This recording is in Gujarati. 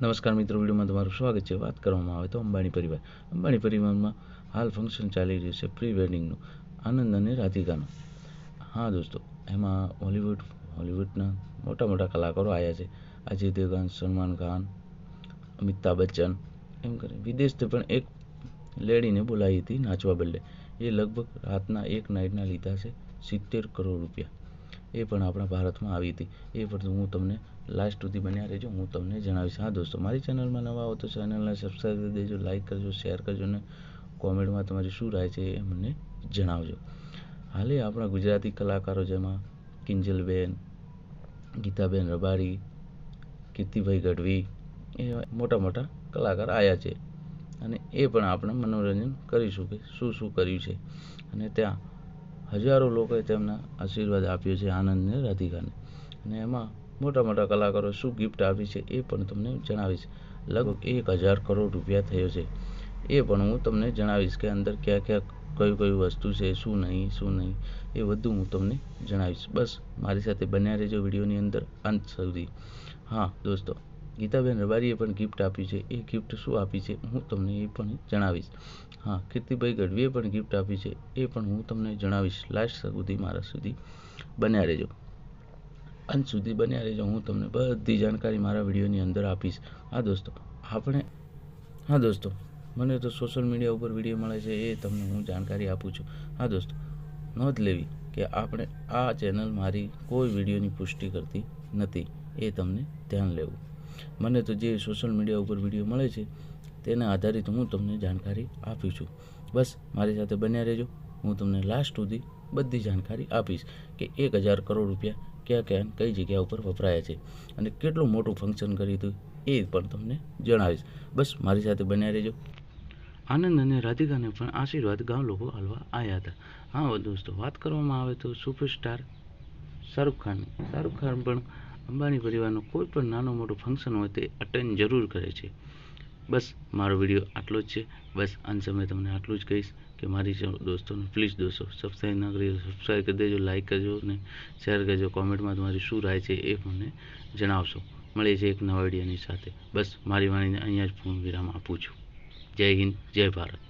નમસ્કાર મિત્રો, વિડીયોમાં તમારું સ્વાગત છે. વાત કરવામાં આવે તો અંબાણી પરિવાર. અંબાણી પરિવારમાં હાલ ફંક્શન ચાલી રહ્યું છે પ્રી વેડિંગનું આનંદ અને રાધિકાનું. હા દોસ્તો, એમાં હોલિવૂડ હોલિવૂડના મોટા મોટા કલાકારો આવ્યા છે. અજય દેવગન, સલમાન ખાન, અમિતાભ બચ્ચન, એમ કરી વિદેશથી પણ એક લેડીને બોલાવી હતી નાચવા બદલે. એ લગભગ રાતના એક નાઇટના લીધા છે, સિત્તેર કરોડ રૂપિયા. એ પણ આપણા ભારતમાં આવી હતી. એ પણ હું તમને લાસ્ટ સુધી બન્યા રહેજો. હું તમને જણાવીશ. હા દોસ્તો, મારી ચેનલમાં નવા આવો તો ચેનલને સબસ્ક્રાઈબ કરી દેજો લાઇક કરજો શેર કરજો અને કોમેન્ટમાં તમારી શું રાય છે એ મને જણાવજો. હાલે આપણા ગુજરાતી કલાકારો જેમાં કિંજલબેન, ગીતાબેન રબારી, કીર્તિભાઈ ગઢવી એ મોટા મોટા કલાકાર આવ્યા છે. અને એ પણ આપણે મનોરંજન કરીશું કે શું શું કર્યું છે. અને ત્યાં હજારો લોકોએ તેમના આશીર્વાદ આપ્યો છે આનંદને, રાધિકાને. અને એમાં મોટા મોટા કલાકારો શું ગિફ્ટ આપી છે એ પણ તમને જણાવીશ. લગભગ એક હજાર કરોડ રૂપિયા થયો છે. એ પણ હું તમને જણાવીશ કે અંદર ક્યાં ક્યાં કયું કયું વસ્તુ છે, શું નહીં શું નહીં, એ બધું હું તમને જણાવીશ. બસ, મારી સાથે બન્યા રહેજો વિડીયોની અંદર અંત સુધી. હા, દોસ્તો. ગીતાબેન રબારીએ પણ ગિફ્ટ આપ્યું છે. એ ગિફ્ટ શું આપી છે? હું તમને એ પણ જણાવીશ. હા, કીર્તિભાઈ ગઢવીએ પણ ગિફ્ટ આપી છે. એ પણ હું તમને જણાવીશ. લાસ્ટ સુધી, મારા સુધી બન્યા રહેજો. અંત સુધી બન્યા રહેજો. હું તમને બધી જાણકારી મારા વિડીયોની અંદર આપીશ. હા, દોસ્તો, આપણે, હા, દોસ્તો, મને તો સોશિયલ મીડિયા ઉપર વીડિયો મળે છે એ તમને હું જાણકારી આપું છું. હા, દોસ્તો, નોંધ લેવી કે આપણે આ ચેનલ મારી કોઈ વિડીયોની પુષ્ટિ કરતી નથી. એ તમને ધ્યાન લેવું. મને તો જે સોશિયલ મીડિયા ઉપર વીડિયો મળે છે, તેના આધારિત હું તમને જાણકારી આપું છું. બસ, મારી સાથે બન્યા રહેજો. હું તમને લાસ્ટ સુધી બધી જાણકારી આપીશ કે એક હજાર કરોડ રૂપિયા ક્યાં ક્યાં કઈ જગ્યા ઉપર વપરાયા છે અને કેટલું મોટું ફંક્શન કર્યું હતું એ પણ તમને જણાવીશ. બસ, મારી સાથે બન્યા રહેજો. આનંદ અને રાધિકાને પણ આશીર્વાદ ગામ લોકો હાલવા આવ્યા હતા. હા, દોસ્તો, વાત કરવામાં આવે તો સુપરસ્ટાર શાહરૂખ ખાન. શાહરૂખ ખાન પણ અંબાણી પરિવારનો કોઈ પણ નાનો મોટું ફંક્શન હોય તે અટેન્ડ જરૂર કરે છે. બસ, મારો વીડિયો આટલો જ છે. બસ અંત સમયે તમને આટલું જ કહીશ કે મારી દોસ્તોને પ્લીઝ દોસ્તો સબસ્ક્રાઈબ ના કરી સબસ્ક્રાઈબ કરી દેજો લાઇક કરજો અને શેર કરજો. કોમેન્ટમાં તમારી શું રાય છે એ મને જણાવશો. મળીએ છીએ એક નવા વિડીયોની સાથે. બસ, મારી વાણીને અહીંયા જ પૂર્ણ વિરામ આપું છું. જય હિન્દ, જય ભારત.